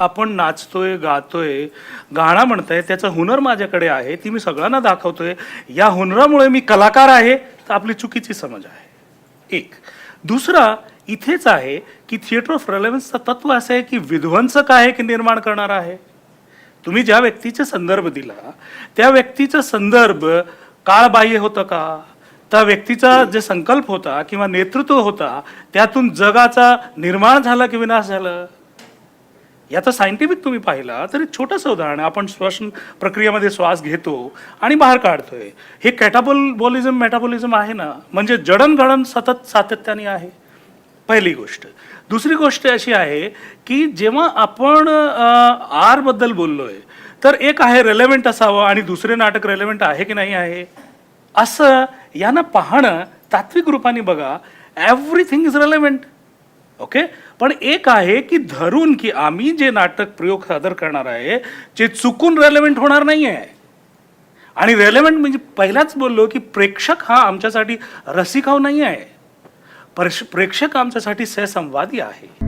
आपण नाचतोय गातोय गाणं म्हणतोय त्याचं हुनर माझ्याकडे आहे ती मी सगळ्यांना दाखवतोय. या हुनरामुळे मी कलाकार आहे तर आपली चुकीची समज आहे. एक. दुसरा इथेच आहे की थिएटर ऑफ रेलेव्हन्सचं तत्व असं आहे की विध्वंसक आहे की निर्माण करणार आहे? तुम्ही ज्या व्यक्तीचा संदर्भ दिला त्या व्यक्तीचा संदर्भ काळबाह्य होतं का? त्या व्यक्तीचा जे संकल्प होता किंवा नेतृत्व होता त्यातून जगाचा निर्माण झाला की विनाश झाला? याचा सायंटिफिक तुम्ही पाहिला तर एक छोटंसं उदाहरण आपण श्वसन प्रक्रियेमध्ये श्वास घेतो आणि बाहेर काढतोय. हे कॅटाबोलबोलिझम मेटाबॉलिझम आहे ना म्हणजे जडणघडण सतत सातत्याने आहे. पहिली गोष्ट. दुसरी गोष्ट अशी आहे की जेव्हा आपण आरबद्दल बोललो बोललोय तर एक आहे रेलेव्हेंट असावं आणि दुसरे नाटक रेलेव्हेंट आहे की नाही आहे? असं यांना पाहणं तात्विक रूपाने बघा एव्हरीथिंग इज रेलेव्हेंट ओके? पण एक आहे की धरून की आम्ही जे नाटक प्रयोग सादर करणार आहे जे चुकून रेलेव्हेंट होणार नाही आहे आणि रेलेव्हंट म्हणजे पहिलाच बोललो की प्रेक्षक हा आमच्यासाठी रसिकाव हो नाही आहे प्रेक्षक आमच्यासाठी सहसंवादी आहे.